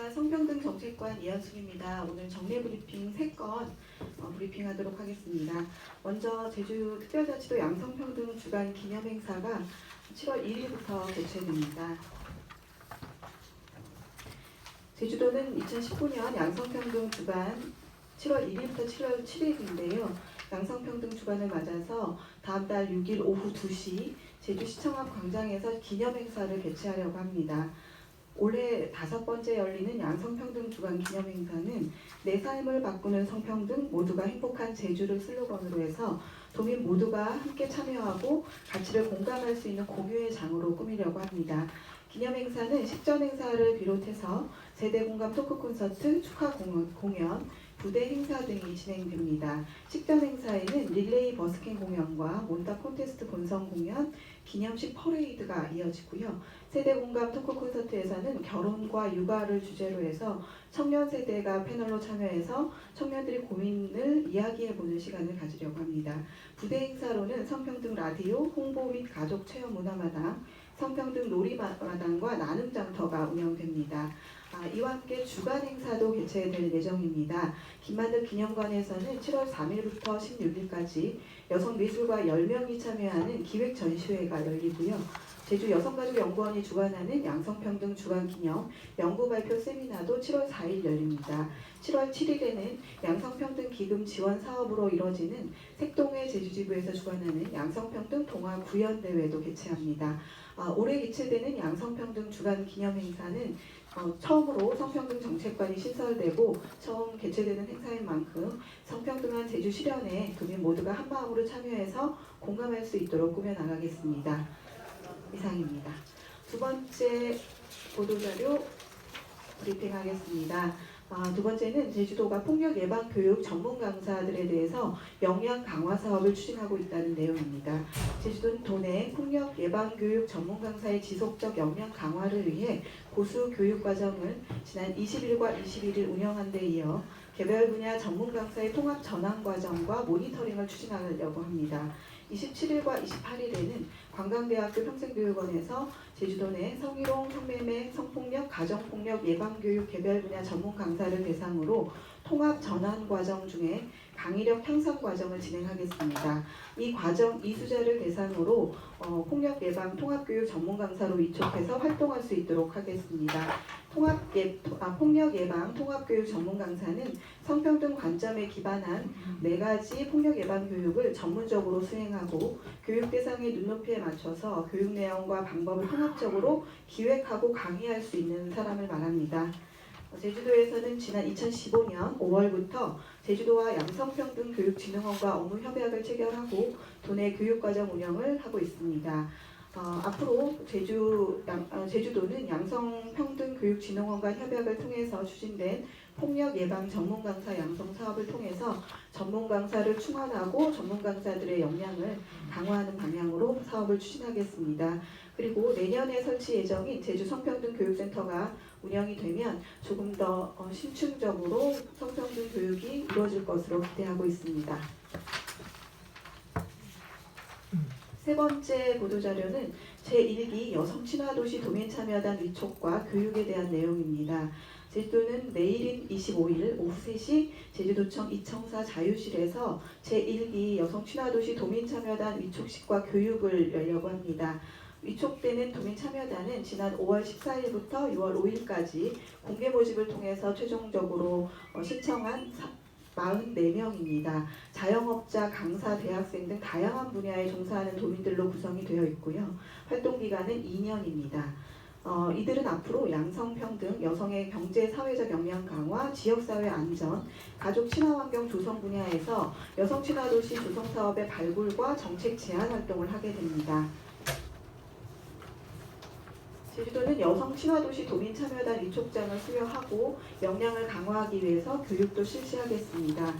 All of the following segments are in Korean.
안녕하십니까 성평등 정책관 이현숙입니다. 오늘 정례 브리핑 3건 어, 브리핑하도록 하겠습니다. 먼저 제주 특별자치도 양성평등 주간 기념행사가 7월 1일부터 개최됩니다. 제주도는 2019년 양성평등 주간 7월 1일부터 7월 7일인데요. 양성평등 주간을 맞아서 다음 달 6일 오후 2시 제주시청 앞 광장에서 기념행사를 개최하려고 합니다. 올해 다섯 번째 열리는 양성평등 주간 기념행사는 내 삶을 바꾸는 성평등 모두가 행복한 제주를 슬로건으로 해서 도민 모두가 함께 참여하고 가치를 공감할 수 있는 공유의 장으로 꾸미려고 합니다. 기념행사는 식전 행사를 비롯해서 세대 공감 토크 콘서트, 축하 공연, 부대 행사 등이 진행됩니다. 식전 행사에는 릴레이 버스킹 공연과 몬타 콘테스트 본성 공연, 기념식 퍼레이드가 이어지고요. 세대 공감 토크 콘서트에서는 결혼과 육아를 주제로 해서 청년 세대가 패널로 참여해서 청년들이 고민을 이야기해보는 시간을 가지려고 합니다. 부대 행사로는 성평등 라디오, 홍보 및 가족 체험 문화마당, 성평등 놀이마당과 나눔 장터가 운영됩니다. 아, 이와 함께 주간 행사도 개최될 예정입니다. 김만득 기념관에서는 7월 3일부터 16일까지 여성 미술가 10명이 참여하는 기획 전시회가 열리고요. 제주 여성가족연구원이 주관하는 양성평등 주간 기념 연구 발표 세미나도 7월 4일 열립니다. 7월 7일에는 양성평등 기금 지원 사업으로 이뤄지는 색동회 제주지부에서 주관하는 양성평등 동화 구연 대회도 개최합니다. 아, 올해 개최되는 양성평등 주간 기념 행사는 어, 처음으로 성평등 정책관이 신설되고 처음 개최되는 행사인 만큼 성평등한 제주 실현에 도민 모두가 한 마음으로 참여해서 공감할 수 있도록 꾸며 나가겠습니다. 이상입니다. 두 번째 보도자료 브리핑하겠습니다. 아, 두 번째는 제주도가 폭력 예방 교육 전문 강사들에 대해서 역량 강화 사업을 추진하고 있다는 내용입니다. 제주도는 도내 폭력 예방 교육 전문 강사의 지속적 역량 강화를 위해 보수 교육 과정을 지난 20일과 21일 운영한 데 이어 개별 분야 전문 강사의 통합 전환 과정과 모니터링을 추진하려고 합니다. 27일과 28일에는 관광대학교 평생교육원에서 제주도 내 성희롱, 성매매, 성폭력, 가정폭력 예방교육 개별 분야 전문 강사를 대상으로 통합 전환 과정 중에 강의력 향상 과정을 진행하겠습니다. 이 과정 이수자를 대상으로 어, 폭력 예방 통합교육 전문 강사로 위촉해서 활동할 수 있도록 하겠습니다. 통합 예, 아, 폭력 예방 통합교육 전문 강사는 성평등 관점에 기반한 네 가지 폭력 예방 교육을 전문적으로 수행하고 교육 대상의 눈높이에 맞춰서 교육 내용과 방법을 통합적으로 기획하고 강의할 수 있는 사람을 말합니다. 어, 제주도에서는 지난 2015년 5월부터 제주도와 양성평등교육진흥원과 업무 협약을 체결하고 도내 교육과정 운영을 하고 있습니다. 어, 앞으로 제주, 양, 어, 제주도는 양성평등교육진흥원과 협약을 통해서 추진된 폭력 예방 전문 강사 양성 사업을 통해서 전문 강사를 충원하고 전문 강사들의 역량을 강화하는 방향으로 사업을 추진하겠습니다. 그리고 내년에 설치 예정인 제주 성평등 교육센터가 운영이 되면 조금 더 어, 신축적으로 성평등 교육이 이루어질 것으로 기대하고 있습니다. 세 번째 보도자료는 제1기 여성 친화도시 도민 참여단 위촉과 교육에 대한 내용입니다. 제주도는 내일인 25일 오후 3시 제주도청 이청사 자유실에서 제1기 여성 친화도시 도민 참여단 위촉식과 교육을 열려고 합니다. 위촉되는 도민참여단은 지난 5월 14일부터 6월 5일까지 공개 모집을 통해서 최종적으로 어, 신청한 44명입니다. 자영업자, 강사, 대학생 등 다양한 분야에 종사하는 도민들로 구성이 되어 있고요. 활동 기간은 2년입니다. 어, 이들은 앞으로 양성평등, 여성의 경제, 사회적 역량 강화, 지역사회 안전, 가족 친화 환경 조성 분야에서 여성 친화 도시 조성 사업의 발굴과 정책 제안 활동을 하게 됩니다. 제주도는 여성 친화도시 도민 참여단 위촉장을 수여하고 역량을 강화하기 위해서 교육도 실시하겠습니다.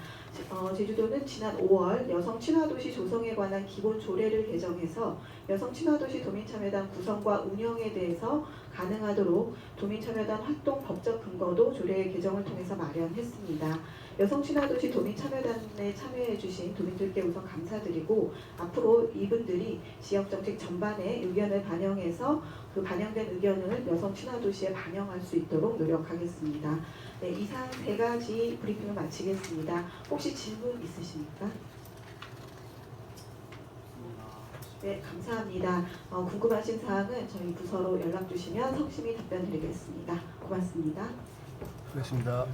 어, 제주도는 지난 5월 여성 친화도시 조성에 관한 기본 조례를 개정해서 여성 친화도시 도민참여단 구성과 운영에 대해서 가능하도록 도민참여단 활동 법적 근거도 조례 개정을 통해서 마련했습니다. 여성 친화도시 도민참여단에 참여해주신 도민들께 우선 감사드리고 앞으로 이분들이 지역 정책 전반에 의견을 반영해서 그 반영된 의견을 여성 친화도시에 반영할 수 있도록 노력하겠습니다. 네, 이상 세 가지 브리핑을 마치겠습니다. 혹시 질문 있으십니까? 네, 감사합니다. 어, 궁금하신 사항은 저희 부서로 연락 주시면 성심히 답변 드리겠습니다. 고맙습니다. 수고하셨습니다.